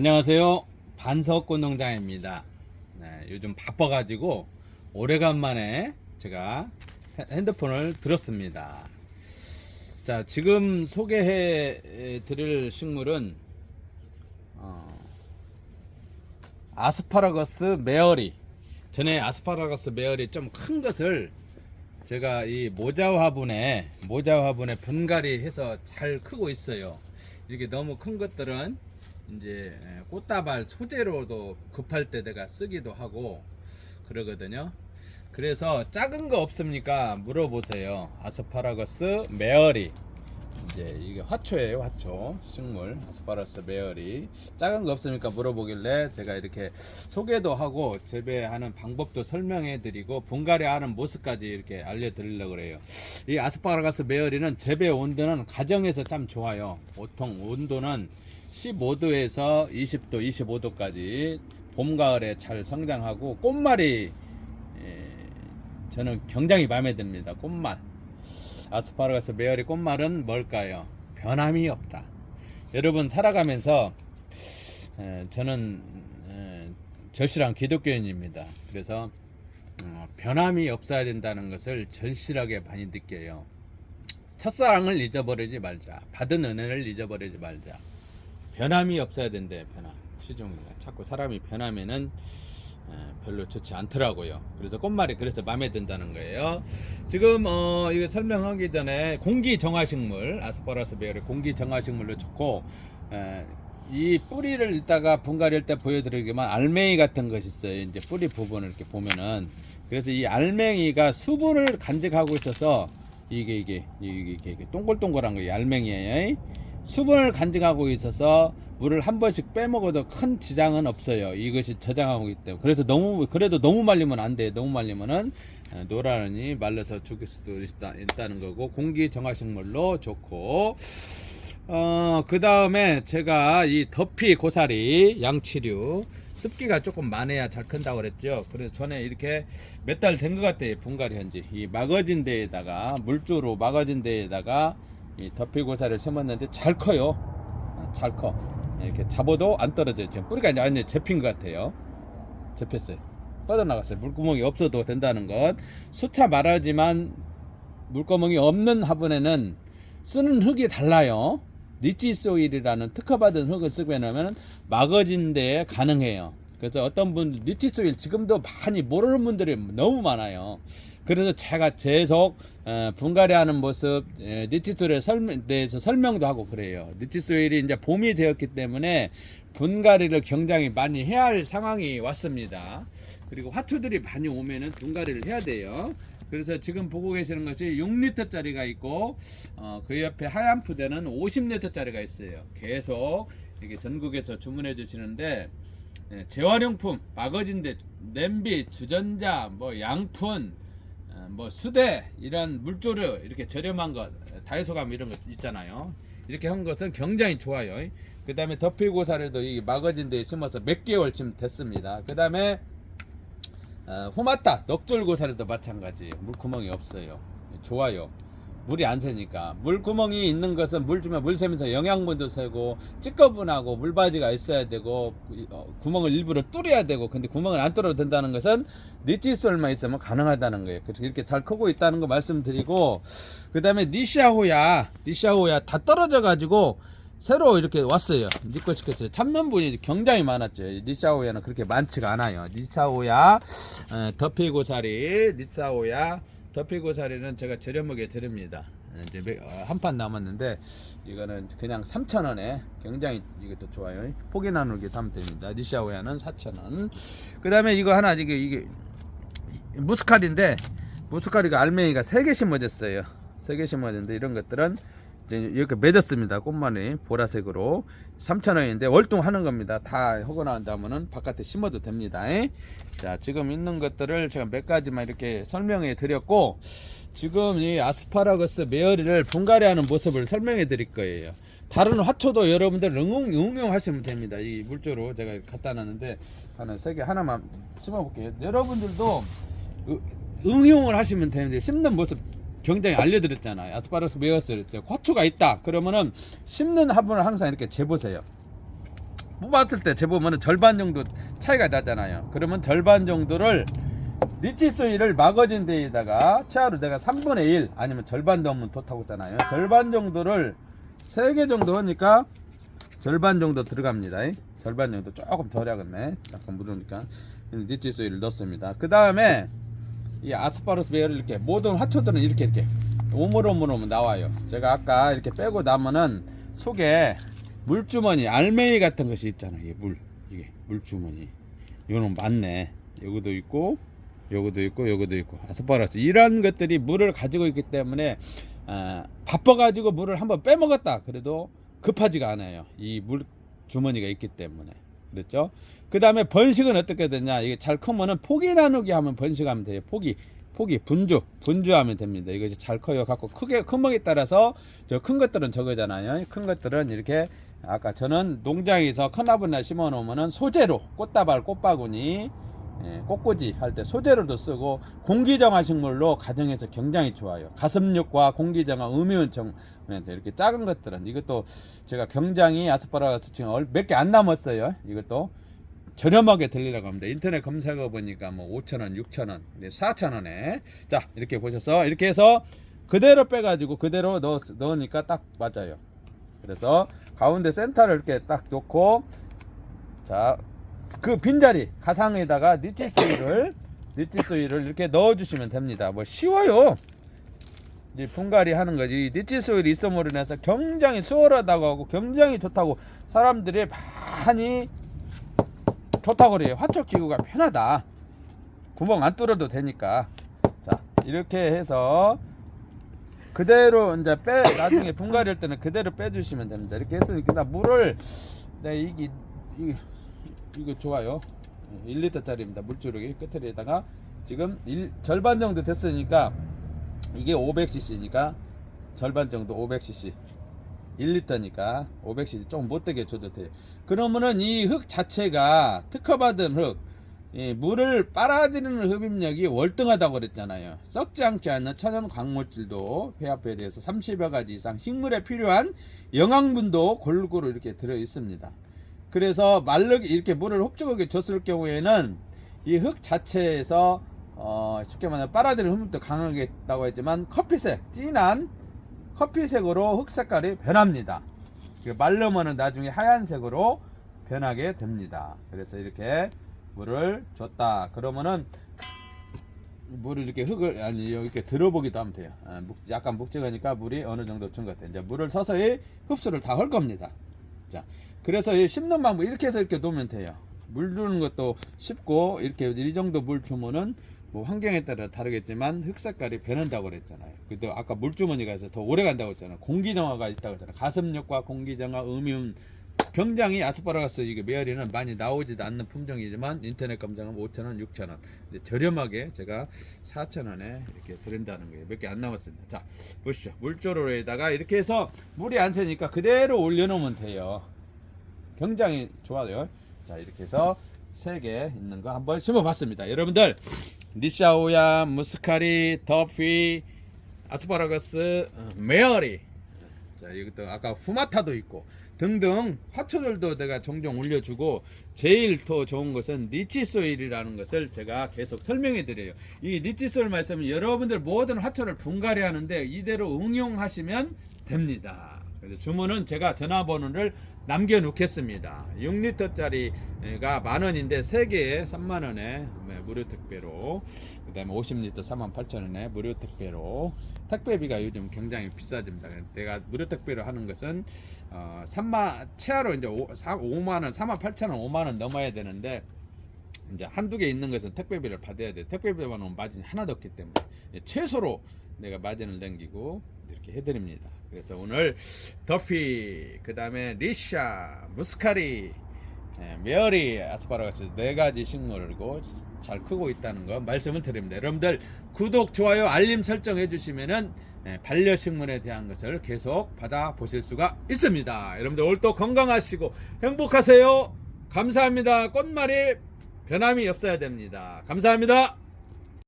안녕하세요. 반석꽃 농장입니다. 네, 요즘 바빠가지고 오래간만에 제가 핸- 핸드폰을 들었습니다. 자, 지금 소개해 드릴 식물은 어, 아스파라거스 메어리. 전에 아스파라거스 메어리 좀 큰 것을 제가 이 모자 화분에 모자 화분에 분갈이 해서 잘 크고 있어요. 이렇게 너무 큰 것들은 이제 꽃다발 소재로도 급할 때 내가 쓰기도 하고 그러거든요. 그래서 작은 거 없습니까? 물어보세요. 아스파라거스 메어리. 이제 이게 화초예요, 화초. 식물. 아스파라거스 메어리. 작은 거 없습니까? 물어보길래 제가 이렇게 소개도 하고 재배하는 방법도 설명해 드리고 분갈이 하는 모습까지 이렇게 알려 드리려고 그래요. 이 아스파라거스 메어리는 재배 온도는 가정에서 참 좋아요. 보통 온도는 15도에서 20도, 25도까지 봄, 가을에 잘 성장하고 꽃말이 예, 저는 굉장히 마음에 듭니다. 꽃말. 아스파라거스 메어리 꽃말은 뭘까요? 변함이 없다. 여러분 살아가면서 에, 저는 에, 절실한 기독교인입니다. 그래서 어, 변함이 없어야 된다는 것을 절실하게 많이 느껴요. 첫사랑을 잊어버리지 말자. 받은 은혜를 잊어버리지 말자. 변함이 없어야 된대. 변함. 시중가 자꾸 사람이 변하면은 에, 별로 좋지 않더라고요. 그래서 꽃말이 그래서 마음에 든다는 거예요. 지금 어 이거 설명하기 전에 공기 정화식물 아스파라스 베어의 공기 정화식물로 좋고 에, 이 뿌리를 이따가 분갈이할 때 보여드리기만 알맹이 같은 것이 있어요. 이제 뿌리 부분을 이렇게 보면은 그래서 이 알맹이가 수분을 간직하고 있어서 이게 이게 이게 이게, 이게 동글동글한 거이 알맹이에요. 수분을 간직하고 있어서 물을 한 번씩 빼먹어도 큰 지장은 없어요. 이것이 저장하고 있기 때문에. 그래서 너무, 그래도 너무 말리면 안 돼. 너무 말리면은 어, 노라니 말려서 죽일 수도 있다, 있다는 거고, 공기 정화식물로 좋고, 어, 그 다음에 제가 이 더피 고사리 양치류 습기가 조금 많아야 잘 큰다고 그랬죠. 그래서 전에 이렇게 몇 달 된 것 같아요. 분갈이 한지. 이 막아진 데에다가 물조로 막아진 데에다가 이 더피 고사를 심었는데 잘 커요. 아, 잘 커. 이렇게 잡아도 안 떨어져요. 지금 뿌리가 이제 완전히 접힌 것 같아요. 접혔어요. 뻗어나갔어요. 물구멍이 없어도 된다는 것. 수차 말하지만 물구멍이 없는 화분에는 쓰는 흙이 달라요. 리치 소일이라는 특허받은 흙을 쓰게 되면 막아진 데에 가능해요. 그래서 어떤 분들 리치 소일 지금도 많이 모르는 분들이 너무 많아요. 그래서 제가 계속 어, 분갈이하는 모습 에, 리치 소일에 설명, 대해서 설명도 하고 그래요. 소일이 이제 봄이 되었기 때문에 분갈이를 굉장히 많이 해야 할 상황이 왔습니다. 그리고 화초들이 많이 오면은 분갈이를 해야 돼요. 그래서 지금 보고 계시는 것이 6리터짜리가 있고 어, 그 옆에 하얀 푸대는 50리터짜리가 있어요. 계속 이게 전국에서 주문해 주시는데 예, 재활용품, 마거진대, 냄비, 주전자, 뭐 양푼, 어, 뭐 수대 이런 물조류 이렇게 저렴한 것 다이소감 이런 거 있잖아요. 이렇게 한 것은 굉장히 좋아요. 그 다음에 더피고사를도 이 마거진대에 심어서 몇 개월쯤 됐습니다. 그 다음에 어, 호마타 넉줄고사리도 마찬가지 물구멍이 없어요 좋아요 물이 안 새니까 물구멍이 있는 것은 물 주면 물 새면서 영양분도 새고 찌꺼분하고 물바지가 있어야 되고 어, 구멍을 일부러 뚫어야 되고 근데 구멍을 안 뚫어도 된다는 것은 니치솔만 있으면 가능하다는 거예요 그래서 이렇게 잘 크고 있다는 거 말씀드리고 그 다음에 니샤호야 니샤호야 다 떨어져 가지고 새로 이렇게 왔어요. 니꺼 시켰어요. 참는 분이 굉장히 많았죠. 니샤오야는 그렇게 많지가 않아요. 니샤오야, 어, 더피고사리, 니샤오야, 더피고사리는 제가 저렴하게 드립니다. 어, 이제 한 판 남았는데 이거는 그냥 3,000원에 굉장히 이것도 좋아요. 포기 나누기 하면 됩니다. 니샤오야는 4,000원. 그 다음에 이거 하나 이게 이게 무스칼인데 무스칼이가 알맹이가 3개 심어졌어요. 3개 심어졌는데 이런 것들은 이제 이렇게 맺었습니다. 꽃말이 보라색으로 3,000원인데 월동하는 겁니다. 다난 다음에는 바깥에 심어도 됩니다. 에? 자, 지금 있는 것들을 제가 몇 가지만 이렇게 설명해 드렸고 지금 이 아스파라거스 메어리를 분갈이 하는 모습을 설명해 드릴 거예요. 다른 화초도 여러분들 응용, 응용하시면 됩니다. 이 물조로 제가 갖다 놨는데 하나 세 개 하나만 심어 볼게요. 여러분들도 으- 응용을 하시면 되는데 심는 모습 굉장히 알려드렸잖아요. 아스파라거스 메어스 화초가 있다. 그러면은 심는 화분을 항상 이렇게 재보세요. 뽑았을 때 재보면은 절반 정도 차이가 나잖아요. 그러면 절반 정도를 니치소이를 마거진 데에다가 최하로 내가 3분의 1 아니면 절반 넣으면 좋다고 했잖아요. 절반 정도를 3개 정도 하니까 절반 정도 들어갑니다. 절반 정도 조금 덜 하겠네. 약간 묻으니까 니치소이를 넣습니다. 그 다음에 이 아스파라거스 베어를 이렇게 모든 화초들은 이렇게 이렇게 오물오물오물 나와요. 제가 아까 이렇게 빼고 나면은 속에 물주머니 알맹이 같은 것이 있잖아요. 이게 물 이게 물주머니 이거는 맞네. 여기도 있고 요거도 있고 요거도 있고 아스파라거스 이런 것들이 물을 가지고 있기 때문에 아, 바빠가지고 물을 한번 빼먹었다 그래도 급하지가 않아요 이 물 주머니가 있기 때문에 그랬죠? 그 다음에 번식은 어떻게 되냐? 이게 잘 크면은 포기 나누기 하면 번식하면 돼요. 포기 포기 분주 분주하면 됩니다. 이것이 잘 커요. 갖고 크게 크먹에 따라서 저 큰 것들은 저거잖아요. 큰 것들은 이렇게 아까 저는 농장에서 큰아분나 심어 놓으면은 소재로 꽃다발 꽃바구니 예, 꽃꽂이 할 때 소재로도 쓰고 공기정화 식물로 가정에서 굉장히 좋아요. 가슴육과 공기정화 음이온청 이렇게 작은 것들은 이것도 제가 굉장히 아스파라거스 지금 몇 개 안 남았어요. 이것도 저렴하게 들리라고 합니다. 인터넷 검색해 보니까 뭐 5,000원, 6,000원, 4,000원에 자 이렇게 보셔서 이렇게 해서 그대로 빼가지고 그대로 넣, 넣으니까 딱 맞아요. 그래서 가운데 센터를 이렇게 딱 놓고 자 그 빈자리 가상에다가 니치소이를 니치소이를 이렇게 넣어주시면 됩니다. 뭐 쉬워요. 이 분갈이 하는 거지. 니치소일이 있음으로 인해서 굉장히 수월하다고 하고 굉장히 좋다고 사람들이 많이 좋다고 그래요. 화촉 기구가 편하다. 구멍 안 뚫어도 되니까. 자 이렇게 해서 그대로 이제 빼 나중에 분갈이 할 때는 그대로 빼주시면 됩니다. 이렇게 했으니까 나 물을 네 이게 이 이거 좋아요. 1리터짜리입니다. 물주르기 끝에다가 지금 일, 절반 정도 됐으니까 이게 500cc니까 절반 정도 500cc 1리터니까 500cc 조금 못되게 줘도 돼요. 그러면은 이 흙 자체가 특허받은 흙, 이 물을 빨아들이는 흡입력이 월등하다고 그랬잖아요. 썩지 않게 하는 천연 광물질도 배합에 대해서 30여 가지 이상 식물에 필요한 영양분도 골고루 이렇게 들어 있습니다. 그래서 말르기 이렇게 물을 흡족하게 줬을 경우에는 이 흙 자체에서 어 쉽게 말하면 빨아들이는 흡입도 강하게 있다고 했지만 커피색 진한 커피색으로 흙 색깔이 변합니다. 그 말르면은 나중에 하얀색으로 변하게 됩니다. 그래서 이렇게 물을 줬다. 그러면은 물을 이렇게 흙을 아니 이렇게 들어보기도 하면 돼요. 아, 묵- 약간 묵직하니까 물이 어느 정도 준 것 같아요. 이제 물을 서서히 흡수를 다 할 겁니다. 자, 그래서 이 심는 방법 이렇게 해서 이렇게 놓으면 돼요. 물 주는 것도 쉽고 이렇게 이 정도 물 주면은 뭐 환경에 따라 다르겠지만 흙 색깔이 변한다고 그랬잖아요. 그래도 아까 물주머니가 있어 더 오래 간다고 했잖아요. 공기정화가 있다고 했잖아요. 가슴력과 공기정화, 음이온 굉장히 아스파라거스 이게 메아리는 많이 나오지도 않는 품종이지만 인터넷 검색은 5,000원, 6,000원. 근데 저렴하게 제가 4,000원에 이렇게 드린다는 거예요. 몇 개 안 남았습니다. 자, 보시죠. 물조로에다가 이렇게 해서 물이 안 새니까 그대로 올려놓으면 돼요. 굉장히 좋아요. 자, 이렇게 해서 세 개 있는 거 한번 심어봤습니다. 여러분들, 니샤오야, 무스카리, 더피, 아스파라거스, 어, 메어리. 자, 이것도 아까 후마타도 있고 등등 화초들도 내가 종종 올려주고 제일 더 좋은 것은 니치소일이라는 것을 제가 계속 설명해 드려요. 이 니치소일 말씀은 여러분들 모든 화초를 분갈이 하는데 이대로 응용하시면 됩니다. 주문은 제가 전화번호를 남겨 놓겠습니다. 6리터짜리가 만 원인데 3개에 3만 원에 무료 택배로 그다음에 50리터 4만 8천 원에 무료 택배로 택배비가 요즘 굉장히 비싸집니다. 내가 무료 택배로 하는 것은 어, 3만 최하로 이제 5, 5만 원, 4만 8천 원, 5만 원 넘어야 되는데 이제 한두 개 있는 것은 택배비를 받아야 돼. 택배비만 마진이 하나도 없기 때문에 최소로 내가 마진을 남기고 이렇게 해드립니다. 그래서 오늘 더피, 그 다음에 리샤, 무스카리, 예, 메어리, 아스파라거스 네 가지 식물이고 잘 크고 있다는 거 말씀을 드립니다. 여러분들 구독, 좋아요, 알림 설정 해주시면은 예, 반려식물에 대한 것을 계속 받아 보실 수가 있습니다. 여러분들 오늘 또 건강하시고 행복하세요. 감사합니다. 꽃말이 변함이 없어야 됩니다. 감사합니다.